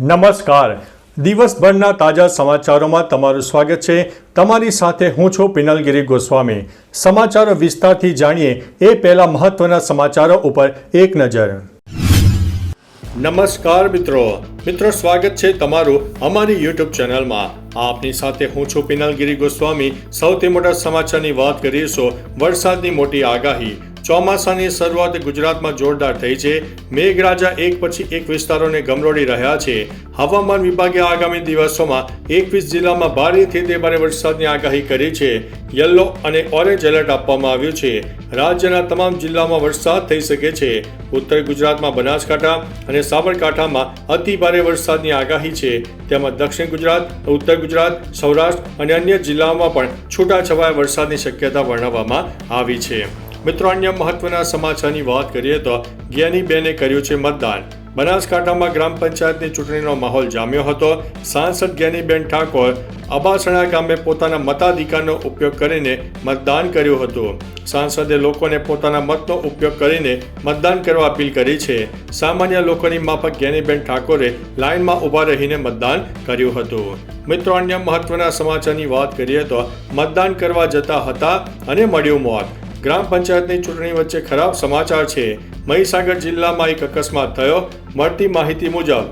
નમસ્કાર. દિવસભરના તાજા સમાચારોમાં તમારું સ્વાગત છે. તમારી સાથે હું છું પિનલગીરી ગોસ્વામી. સમાચારો વિસ્તારથી જાણીએ એ પહેલા મહત્વના સમાચારો ઉપર એક નજર. નમસ્કાર મિત્રો. મિત્રો, સ્વાગત છે તમારું અમારી યુટ્યુબ ચેનલમાં. આપની સાથે હું છું પિનલગીરી ગોસ્વામી. સૌથી મોટા સમાચારની વાત કરીશું વરસાદની મોટી આગાહી. ચોમાસાની શરૂઆત ગુજરાતમાં જોરદાર થઈ છે. મેઘરાજા એક પછી એક વિસ્તારોને ગમરોડી રહ્યા છે. હવામાન વિભાગે આગામી દિવસોમાં એકવીસ જિલ્લામાં ભારેથી તે ભારે વરસાદની આગાહી કરી છે. યલો અને ઓરેન્જ એલર્ટ આપવામાં આવ્યું છે. રાજ્યના તમામ જિલ્લામાં વરસાદ થઈ શકે છે. ઉત્તર ગુજરાતમાં બનાસકાંઠા અને સાબરકાંઠામાં અતિ ભારે વરસાદની આગાહી છે. તેમજ દક્ષિણ ગુજરાત, ઉત્તર ગુજરાત, સૌરાષ્ટ્ર અને અન્ય જિલ્લાઓમાં પણ છૂટાછવાયા વરસાદની શક્યતા વર્ણવવામાં આવી છે. મિત્રો, અન્ય મહત્વના સમાચારની વાત કરીએ તો જ્ઞાનીબેને કર્યું છે મતદાન. બનાસકાંઠામાં ગ્રામ પંચાયતની ચૂંટણીનો માહોલ જામ્યો હતો. સાંસદ જ્ઞાનીબેન ઠાકોર અબાસણા ગામે પોતાના મતાધિકારનો ઉપયોગ કરીને મતદાન કર્યું હતું. સાંસદે લોકોને પોતાના મતનો ઉપયોગ કરીને મતદાન કરવા અપીલ કરી છે. સામાન્ય લોકોની માફક જ્ઞાનીબેન ઠાકોરે લાઇનમાં ઊભા રહીને મતદાન કર્યું હતું. મિત્રો, અન્ય મહત્વના સમાચારની વાત કરીએ તો મતદાન કરવા જતા હતા અને મળ્યું મોત. ગ્રામ પંચાયતની ચૂંટણી વચ્ચે ખરાબ સમાચાર છે. મહીસાગર જિલ્લામાં એક અકસ્માત થયો. મળતી માહિતી મુજબ,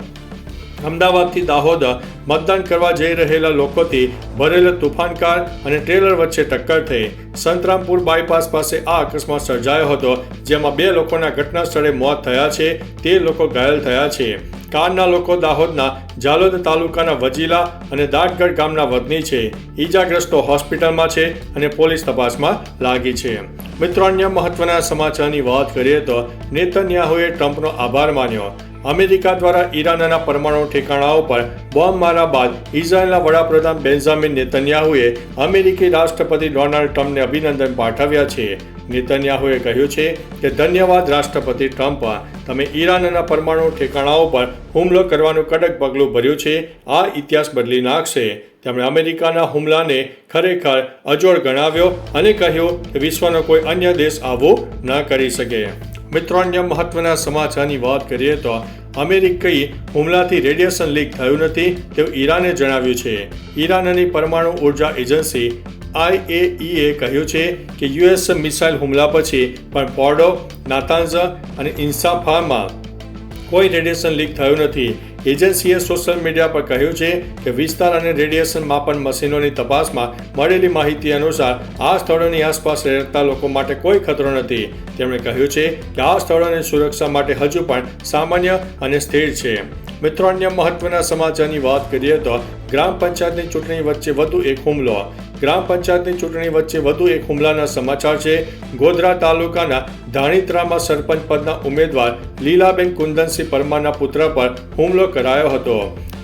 અમદાવાદથી દાહોદ મતદાન કરવા જઈ રહેલા લોકોથી ભરેલા તુફાનકાર અને ટ્રેલર વચ્ચે ટક્કર થઈ. સંતરામપુર બાયપાસ પાસે આ અકસ્માત સર્જાયો હતો, જેમાં બે લોકોના ઘટના સ્થળે મોત થયા છે. તે લોકો ઘાયલ થયા છે. કારના લોકો દાહોદના જાલોદ તાલુકાના વજીલા અને દાટગઢ ગામના વતની છે. ઈજાગ્રસ્તો હોસ્પિટલમાં છે અને પોલીસ તપાસમાં લાગી છે. મિત્રો, અન્ય મહત્વના સમાચારની વાત કરીએ તો નેતન્યાહુએ ટ્રમ્પનો આભાર માન્યો. અમેરિકા દ્વારા ઈરાનના પરમાણુ ઠેકાણાઓ પર બોમ્બ મારા બાદ ઇઝરાયેલના વડાપ્રધાન બેન્ઝામિન નેતન્યાહુએ અમેરિકી રાષ્ટ્રપતિ ડોનાલ્ડ ટ્રમ્પને અભિનંદન પાઠવ્યા છે. નેતન્યાહુએ કહ્યું છે કે ધન્યવાદ રાષ્ટ્રપતિ ટ્રમ્પ. તમે ઈરાનના પરમાણુ ઠેકાણાઓ પર હુમલો કરવાનું કડક પગલું ભર્યું છે. આ ઇતિહાસ બદલી નાખશે. તેમણે અમેરિકાના હુમલાને ખરેખર અજોડ ગણાવ્યો અને કહ્યું કે વિશ્વનો કોઈ અન્ય દેશ આવું ન કરી શકે. મિત્રો, અન્ય મહત્વના સમાચારની વાત કરીએ તો અમેરિકી હુમલાથી રેડિયેશન લીક થયું નથી તેવું ઈરાને જણાવ્યું છે. ઈરાનની પરમાણુ ઊર્જા એજન્સી આઈએઈએ કહ્યું છે કે યુએસ મિસાઇલ હુમલા પછી પણ પોર્ડો નાતાન્ઝ અને ઇન્સાફામાં કોઈ રેડિયેશન લીક થયું નથી. એજન્સીએ સોશિયલ મીડિયા પર કહ્યું છે કે વિસ્તાર અને રેડિયેશન માપન મશીનોની તપાસમાં મળેલી માહિતી અનુસાર આ સ્થળોની આસપાસ રહેતા લોકો માટે કોઈ ખતરો નથી. તેમણે કહ્યું છે કે આ સ્થળોની સુરક્ષા માટે હજુ પણ સામાન્ય અને સ્થિર છે. મિત્રો, અન્ય મહત્વના સમાચારની વાત કરીએ તો ગ્રામ પંચાયતની ચૂંટણી વચ્ચે વધુ એક હુમલો. ગ્રામ પંચાયતની ચૂંટણી વચ્ચે વધુ એક હુમલાના સમાચાર છે. ગોધરા તાલુકાના ધાણીત્રામાં સરપંચ પદના ઉમેદવાર લીલાબેન કુંદનસિંહ પરમારના પુત્ર પર હુમલો કરાયો હતો.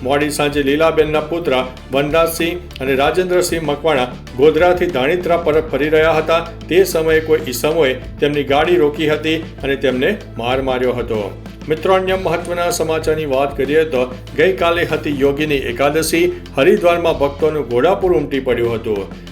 મોડી સાંજે લીલાબેનના પુત્ર વનરાજસિંહ અને રાજેન્દ્રસિંહ મકવાણા ગોધરાથી ધાણીત્રા પરત ફરી રહ્યા હતા. તે સમયે કોઈ ઈસમોએ તેમની ગાડી રોકી હતી અને તેમને માર માર્યો હતો. મિત્રો, અન્ય મહત્વના સમાચારની વાત કરીએ તો ગઈકાલે હતી યોગીની એકાદશી. હરિદ્વારમાં ભક્તોનું ઘોડાપુર ઉમટી પડ્યું હતું.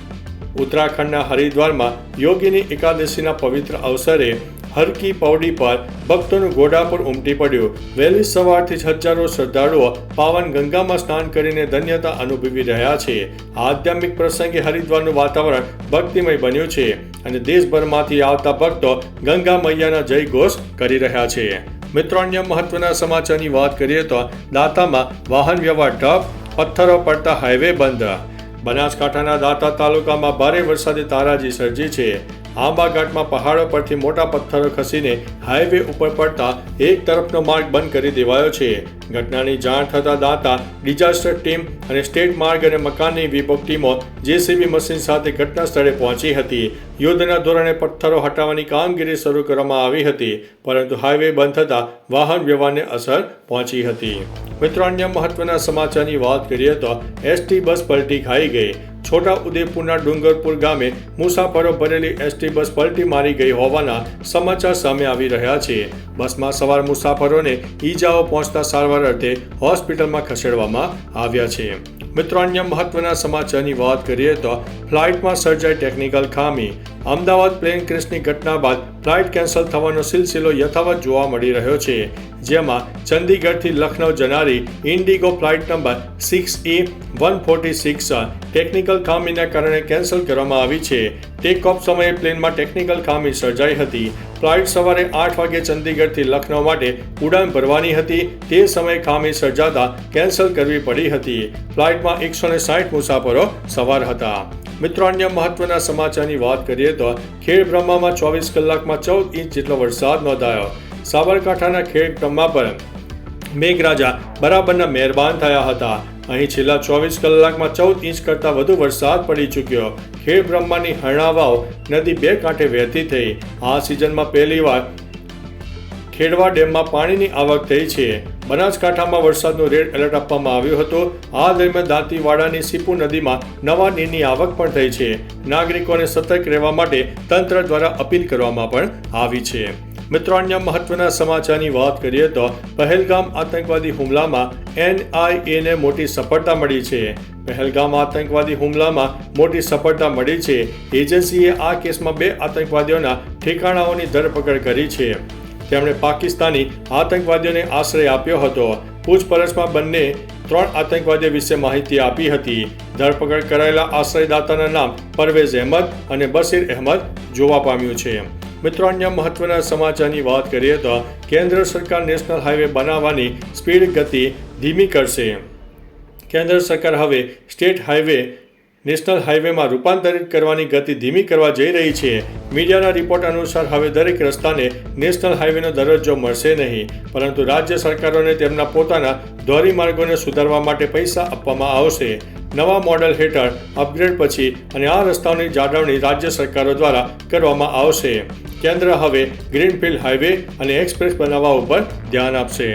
ઉત્તરાખંડના હરિદ્વારમાં યોગીની એકાદશીના પવિત્ર અવસરે હરકી પૌડી પર ભક્તોનું ઘોડાપુર ઉમટી પડ્યું. વહેલી સવારથી જ હજારો શ્રદ્ધાળુઓ પાવન ગંગામાં સ્નાન કરીને ધન્યતા અનુભવી રહ્યા છે. આધ્યાત્મિક પ્રસંગે હરિદ્વારનું વાતાવરણ ભક્તિમય બન્યું છે અને દેશભરમાંથી આવતા ભક્તો ગંગા મૈયાના જય ઘોષ કરી રહ્યા છે. મિત્રો, અન્ય મહત્વના સમાચારની વાત કરીએ તો દાંતામાં વાહન વ્યવહાર ઠપ, પથ્થરો પડતા હાઈવે બંધ. બનાસકાંઠાના દાંતા તાલુકામાં ભારે વરસાદે તારાજી સર્જી છે. આંબા ઘાટમાં પહાડો પરથી મોટા પથ્થરો ખસીને હાઈવે ઉપર પડતા એક તરફનો માર્ગ બંધ કરી દેવાયો છે. ઘટનાની જાણ થતાં દાતા, ડિઝાસ્ટર ટીમ અને સ્ટેટ માર્ગ અને મકાનની વિભાગ ટીમો જેસીબી મશીન સાથે ઘટના સ્થળે પહોંચી હતી. યુદ્ધના ધોરણે પથ્થરો હટાવવાની કામગીરી શરૂ કરવામાં આવી હતી, પરંતુ હાઈવે બંધ થતાં વાહન વ્યવહારને અસર પહોંચી હતી. મિત્રો, અન્ય મહત્વના સમાચારની વાત કરીએ તો એસટી બસ પલટી ખાઈ ગઈ. છોટા ઉદેપુરના ડુંગરપુર ગામે મુસાફરો ભરેલી એસટી બસ પલટી મારી ગઈ હોવાના સમાચાર સામે આવી રહ્યા છે. બસમાં સવાર મુસાફરોને ઈજાઓ પહોંચતા સારવાર અર્થે હોસ્પિટલમાં ખસેડવામાં આવ્યા છે. મિત્રો, અન્ય મહત્વના સમાચારની વાત કરીએ તો ફ્લાઇટમાં સર્જાઈ ટેકનિકલ ખામી. અમદાવાદ પ્લેન ક્રેશની ઘટના બાદ ફ્લાઇટ કેન્સલ થવાનો સિલસિલો યથાવત જોવા મળી રહ્યો છે, જેમાં ચંદીગઢથી Lucknow જનારી IndiGo flight number six A one forty six technical ખામીના કારણે કેન્સલ કરવામાં આવી છે. ટેક ઓફ સમયે પ્લેનમાં ટેકનિકલ ખામી સર્જાઈ હતી. ફ્લાઇટ સવારે આઠ વાગે ચંદીગઢથી લખનૌ માટે ઉડાન ભરવાની હતી. તે સમયે ખામી સર્જાતા કેન્સલ કરવી પડી હતી. ફ્લાઇટમાં એકસો ને સાઠ મુસાફરો સવાર હતા. મિત્રો, અન્ય મહત્વના સમાચારની વાત કરીએ તો ખેડ બ્રહ્મામાં ચોવીસ કલાકમાં ચૌદ ઇંચ જેટલો વરસાદ નોંધાયો. સાબરકાંઠાના ખેડ બ્રહ્મા પર મેઘરાજા બરાબરના મહેરબાન થયા હતા. અહીં છેલ્લા ચોવીસ કલાકમાં ચૌદ ઇંચ કરતાં વધુ વરસાદ પડી ચૂક્યો. ખેડ બ્રહ્માની હરણાવાવ નદી બે કાંઠે વહેતી થઈ. આ સિઝનમાં પહેલીવાર ખેડવા ડેમમાં પાણીની આવક થઈ છે. બનાસકાંઠામાં વરસાદનું રેડ એલર્ટ આપવામાં આવ્યું હતું. આ દરમિયાન દાંતીવાડાની સીપુ નદીમાં નવા નીરની આવક પણ થઈ છે. નાગરિકોને સતર્ક રહેવા માટે તંત્ર દ્વારા અપીલ કરવામાં પણ આવી છે. મિત્રો, અન્ય મહત્વના સમાચારની વાત કરીએ તો પહેલગામ આતંકવાદી હુમલામાં એનઆઈએને મોટી સફળતા મળી છે. પહેલગામ આતંકવાદી હુમલામાં મોટી સફળતા મળી છે. એજન્સીએ આ કેસમાં બે આતંકવાદીઓના ઠેકાણાઓની ધરપકડ કરી છે. તેમણે પાકિસ્તાની આતંકવાદીઓને આશ્રય આપ્યો હતો. પૂછપરછમાં બંને ત્રણ આતંકવાદીઓ વિશે માહિતી આપી હતી. ધરપકડ કરાયેલા આશ્રયદાતાના નામ પરવેઝ અહેમદ અને બશીર અહેમદ જોવા પામ્યું છે. મિત્રો, અન્ય મહત્વના સમાચારની વાત કરીએ તો કેન્દ્ર સરકાર નેશનલ હાઈવે બનાવવાની સ્પીડ ગતિ ધીમી કરશે. કેન્દ્ર સરકાર હવે સ્ટેટ હાઈવે નેશનલ હાઈવેમાં રૂપાંતરિત કરવાની ગતિ ધીમી કરવા જઈ રહી છે. મીડિયાના રિપોર્ટ અનુસાર હવે દરેક રસ્તાને નેશનલ હાઈવેનો દરજ્જો મળશે નહીં, પરંતુ રાજ્ય સરકારોને તેમના પોતાના ધોરીમાર્ગોને સુધારવા માટે પૈસા આપવામાં આવશે. નવા મોડેલ હેઠળ અપગ્રેડ પછી અને આ રસ્તાઓની જાળવણી રાજ્ય સરકારો દ્વારા કરવામાં આવશે. કેન્દ્ર હવે ગ્રીનફિલ્ડ હાઈવે અને એક્સપ્રેસ બનાવવા ઉપર ધ્યાન આપશે.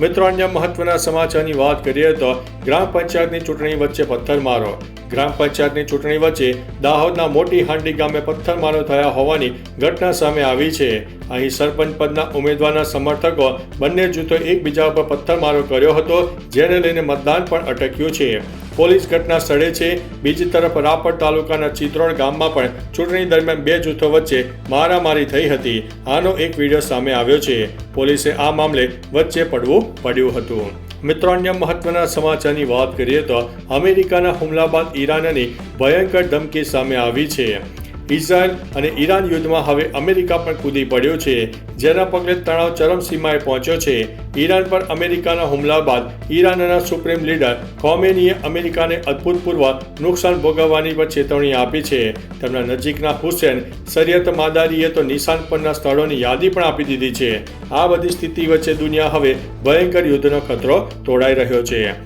મિત્રો, અન્ય મહત્વના સમાચારની વાત કરીએ તો ગ્રામ પંચાયતની ચૂંટણી વચ્ચે પથ્થરમારો. ગ્રામ પંચાયતની ચૂંટણી વચ્ચે દાહોદના મોટી હાંડી ગામે પથ્થરમારો થયા હોવાની ઘટના સામે આવી છે. અહીં સરપંચ પદના ઉમેદવારના સમર્થકો બંને જૂથો એકબીજા પર પથ્થરમારો કર્યો હતો, જેને લઈને મતદાન પણ અટક્યું છે. પોલીસ ઘટના સ્થળે છે. બીજી તરફ રાપર તાલુકાના ચિત્રોડ ગામમાં પણ ચૂંટણી દરમિયાન બે જૂથો વચ્ચે મારામારી થઈ હતી. આનો એક વીડિયો સામે આવ્યો છે. પોલીસે આ મામલે વચ્ચે પડવું પડ્યું હતું. મિત્રો અન્ય મહત્વના સમાચારની વાત કરીએ તો અમેરિકાના હુમલા બાદ ઈરાનની ભયંકર ધમકી સામે આવી છે. ઇઝરાયલ અને ઈરાન યુદ્ધમાં હવે અમેરિકા પણ કૂદી પડ્યો છે. જેના પગલે તણાવ ચરમસીમાએ પહોંચ્યો છે. ઈરાન પર અમેરિકાના હુમલા બાદ ઈરાનના સુપ્રીમ લીડર ખોમેનીએ અમેરિકાને અભૂતપૂર્વ નુકસાન ભોગવવાની પણ ચેતવણી આપી છે. તેમના નજીકના હુસેન સરિયત માદારીએ તો નિશાન પરના સ્થળોની યાદી પણ આપી દીધી છે. આ બધી સ્થિતિ વચ્ચે દુનિયા હવે ભયંકર યુદ્ધનો ખતરો તોડાઈ રહ્યો છે.